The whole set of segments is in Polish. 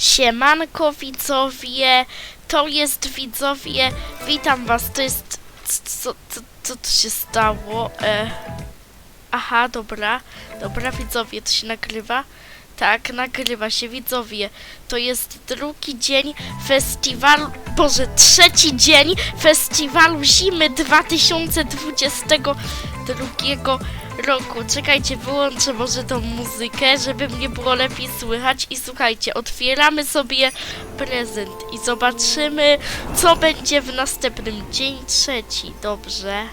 Siemanko widzowie, to jest widzowie, witam was, to jest, co, co, co tu się stało? E, aha, dobra, dobra widzowie, to się nagrywa? Tak, nagrywa się widzowie, to jest drugi dzień festiwalu, boże, trzeci dzień festiwalu zimy 2022 roku. Czekajcie, wyłączę może tą muzykę, żeby mnie było lepiej słychać. I słuchajcie, otwieramy sobie prezent i zobaczymy, co będzie w następnym. Dzień trzeci, dobrze.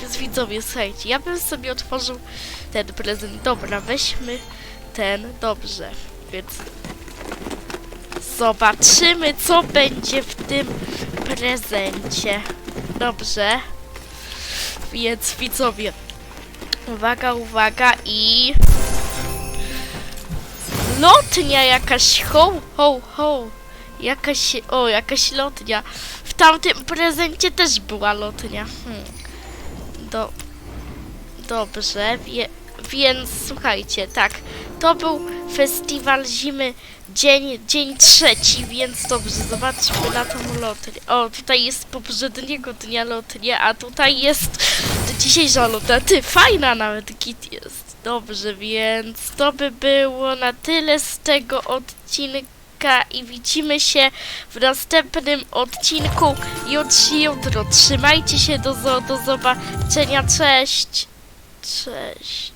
Więc widzowie, słuchajcie, ja bym sobie otworzył ten prezent. Dobra, weźmy ten, dobrze. Więc zobaczymy, co będzie w tym prezencie. Dobrze. Więc widzowie, Uwaga, uwaga i... Lotnia jakaś, ho, ho, ho. Jakaś, o, jakaś lotnia. W tamtym prezencie też była lotnia. Hmm. Do... Dobrze, wie, więc słuchajcie, tak. To był festiwal zimy dzień, dzień trzeci, więc dobrze, zobaczmy na tą lotnię. O, tutaj jest poprzedniego dnia lotnia, a tutaj jest dzisiejsza lotnia. Ty, fajna nawet kit jest. Dobrze, więc to by było na tyle z tego odcinka i widzimy się w następnym odcinku już jutro. Trzymajcie się, do, do zobaczenia, cześć. Cześć.